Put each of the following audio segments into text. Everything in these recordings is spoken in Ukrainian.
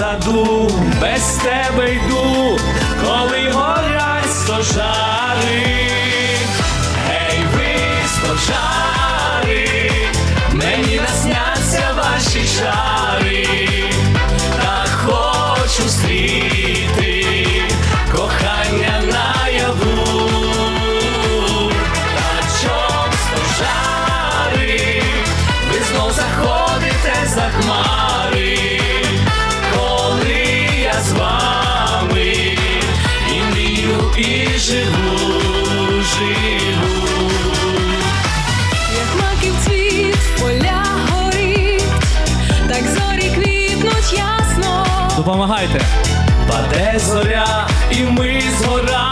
саду, без тебе йду, коли горять стожари. Живу, живу. Як маків цвіт поля горить, так зорі квітнуть ясно. Допомагайте. Паде зоря, і ми згора,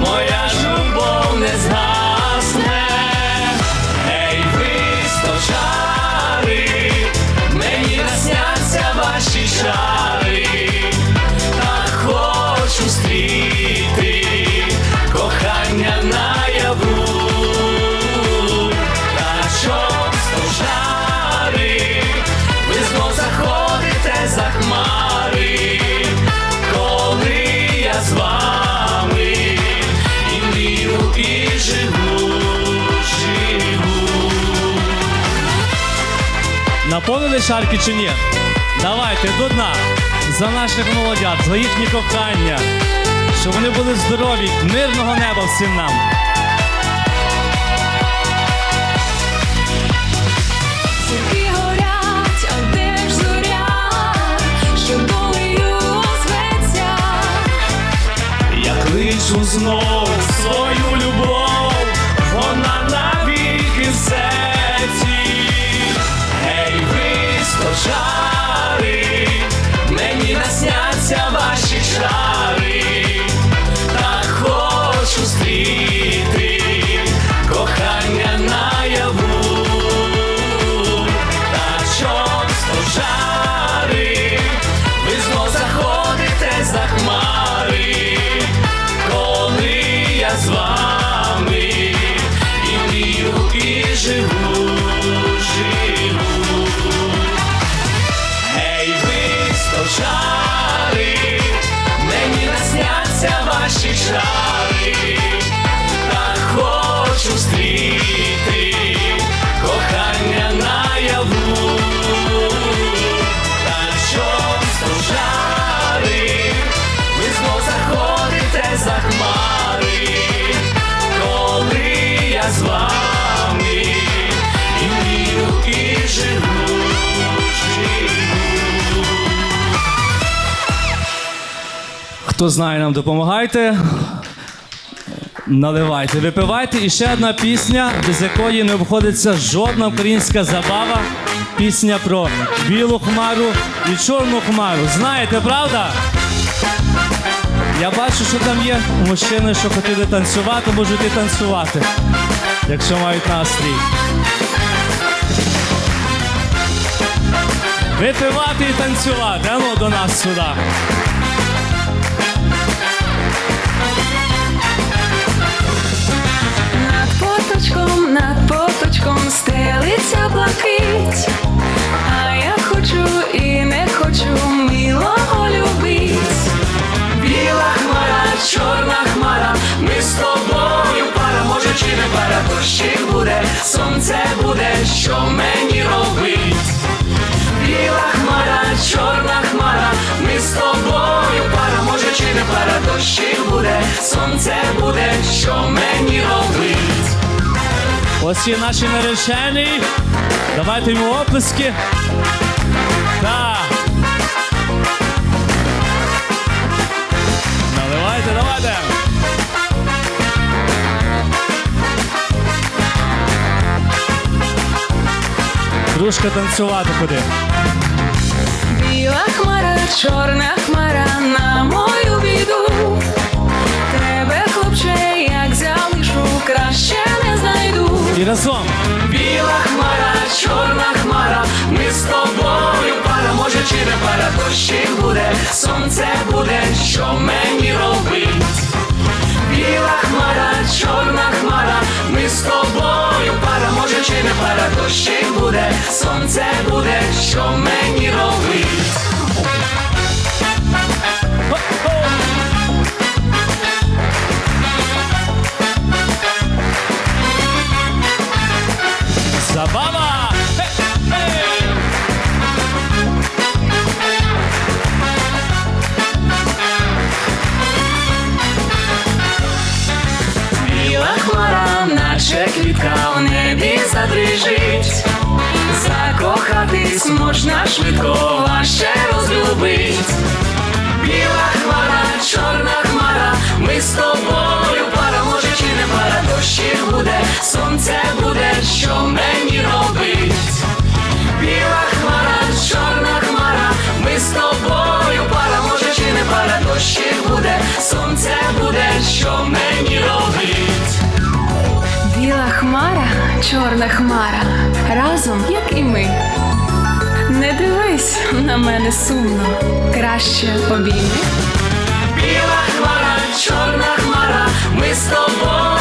моя ж любов не згасне. Наповнили шарки чи ні? Давайте до дна. За наших молодят, за їхнє кохання, щоб вони були здорові, мирного неба всім нам. Знов свою любов, Хто знає, нам допомагайте. Наливайте, випивайте. І ще одна пісня, без якої не обходиться жодна українська забава. Пісня про білу хмару і чорну хмару. Знаєте, правда? Я бачу, що там є мужчини, що хотіли танцювати, можуть і танцювати, якщо мають настрій. Випивати і танцювати. Ану до нас сюди. Поточком, над поточком стелиться блакить, а я хочу і не хочу милого любить. Біла хмара, чорна хмара, ми з тобою пара, може чи не пара, дощик буде, сонце буде, що мені робить? Біла хмара, чорна хмара, ми з тобою пара, може чи не пара, дощик буде, сонце буде, що мені робить? Ось є наші наречений. Давайте йому оплески. Так. Наливайте, давайте. Дружка танцювати куди. Біла хмара, чорна хмара на мою біду. Разом. Біла хмара, чорна хмара, ми з тобою пара, може чи не пара, дощі буде, сонце буде, що мені робить? Біла хмара, чорна хмара, ми з тобою пара, може чи не пара, дощі буде, сонце буде, що мені Можна швидко, важче розлюбить. Біла хмара, чорна хмара, ми з тобою пара, може чи не пара, дощик буде, сонце буде, що мені робить. Біла хмара, чорна хмара, ми з тобою пара, може чи не пара, дощик буде, сонце буде, що мені робить. Біла хмара, чорна хмара, разом, як і ми. Не дивись на мене сумно, краще обійми. Біла хмара, чорна хмара, ми з тобою